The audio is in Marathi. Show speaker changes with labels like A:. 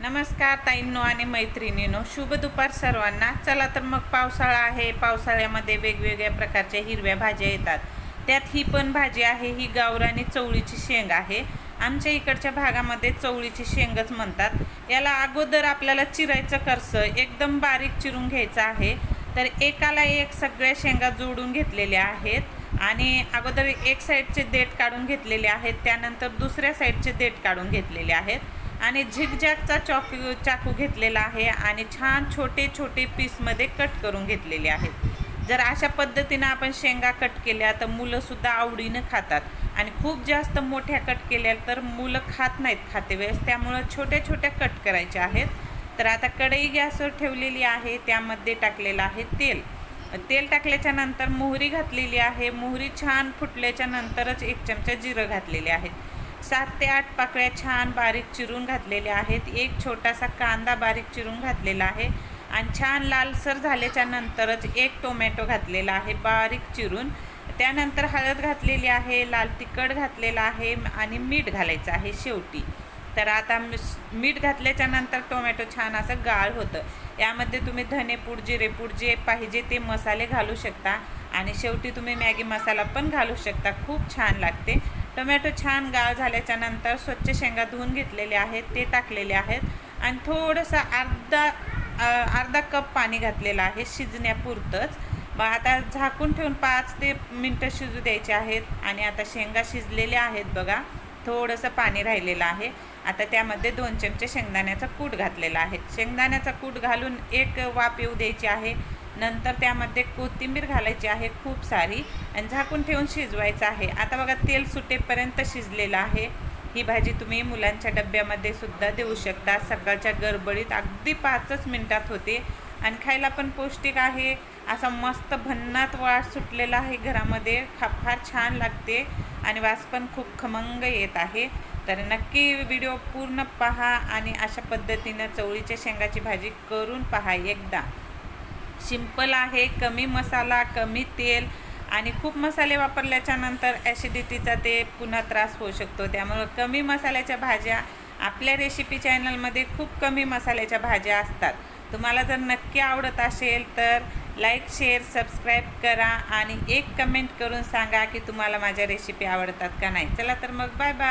A: नमस्कार ताईंनो आणि मैत्रिणीनो शुभ दुपार सर्वांना. चला तर मग पावसाळा आहे. पावसाळ्यामध्ये वेगवेगळ्या प्रकारच्या हिरव्या भाज्या येतात. त्यात ही पण भाजी आहे ही गावरानी चवळीची शेंग आहे. आमच्या इकडच्या भागामध्ये चवळीची शेंगच म्हणतात. याला अगोदर आपल्याला चिरायचं करसं एकदम बारीक चिरून घ्यायचं आहे. तर एकाला एक सगळ्या शेंगा जोडून घेतलेल्या आहेत आणि अगोदर एक साईडचे देठ काढून घेतलेले आहेत. त्यानंतर दुसऱ्या साईडचे देठ काढून घेतलेले आहेत. आणि झिगझॅगचा चॉक चाकू घेतलेला आहे आणि छान छोटे छोटे पीसमध्ये कट करून घेतलेले आहेत. जर अशा पद्धतीनं आपण शेंगा कट केल्या तर मुलंसुद्धा आवडीनं खातात. आणि खूप जास्त मोठ्या कट केल्या तर मुलं खात नाहीत खाते वेळेस. त्यामुळं छोट्या छोट्या कट करायच्या आहेत. तर आता कढई गॅसवर ठेवलेली आहे. त्यामध्ये टाकलेलं आहे तेल. तेल टाकल्याच्या नंतर मोहरी घातलेली आहे. मोहरी छान फुटल्याच्या नंतरच एक चमचा जिरं घातलेले आहेत. सात ते आठ पाकळ्या छान बारीक चिरून घातलेल्या आहेत. एक छोटासा कांदा बारीक चिरून घातलेला आहे आणि छान लालसर झाल्याच्या नंतरच एक टोमॅटो घातलेला आहे बारीक चिरून. त्यानंतर हळद घातलेली आहे लाल तिखट घातलेला आहे आणि मीठ घालायचं आहे शेवटी. तर आता मिस- मीठ घातल्याच्या नंतर टोमॅटो छान असं गाळ होतं. यामध्ये तुम्ही धनेपूड जिरेपूड जे पाहिजे ते मसाले घालू शकता आणि शेवटी तुम्ही मॅगी मसाला पण घालू शकता. खूप छान लागते. टोमॅटो छान गाळ झाल्याच्यानंतर स्वच्छ शेंगा धुवून घेतलेले आहेत ते टाकलेले आहेत. आणि थोडंसं अर्धा अर्धा कप पाणी घातलेलं आहे शिजण्यापुरतंच. मग आता झाकून ठेवून पाच ते मिनटं शिजू द्यायचे आहेत आणि आता शेंगा शिजलेल्या आहेत बघा. थोडंसं पाणी राहिलेलं आहे. आता त्यामध्ये दोन चमचे शेंगदाण्याचा कूट घातलेला आहे. शेंगदाण्याचा कूट घालून एक वाफ येऊ द्यायची आहे. नंतर त्यामध्ये कोथिंबीर घालायची आहे खूप सारी आणि झाकून ठेवून शिजवायचं आहे. आता बघा तेल सुटेपर्यंत शिजलेलं आहे. ही भाजी तुम्ही मुलांच्या डब्यामध्ये सुद्धा देऊ शकता. सकाळच्या गडबडीत अगदी पाचच मिनटात होते आणि खायला पण पौष्टिक आहे. असा मस्त भन्नात वास सुटलेला आहे घरामध्ये. खा फार छान लागते आणि वास पण खूप खमंग येत आहे. तर नक्की व्हिडिओ पूर्ण पहा आणि अशा पद्धतीनं चवळीच्या शेंगाची भाजी करून पहा एकदा. सिंपल आहे कमी मसाला कमी तेल आणि खूप मसाले वापरल्याच्या नंतर ॲसिडिटीचा ते पुन्हा त्रास होऊ शकतो. त्यामुळं कमी मसाल्याच्या भाज्या आपल्या रेसिपी चॅनलमध्ये खूप कमी मसाल्याच्या भाज्या असतात. तुम्हाला जर नक्की आवडत असेल तर लाईक शेअर सबस्क्राईब करा आणि एक कमेंट करून सांगा की तुम्हाला माझ्या रेसिपी आवडतात का नाही. चला तर मग बाय बाय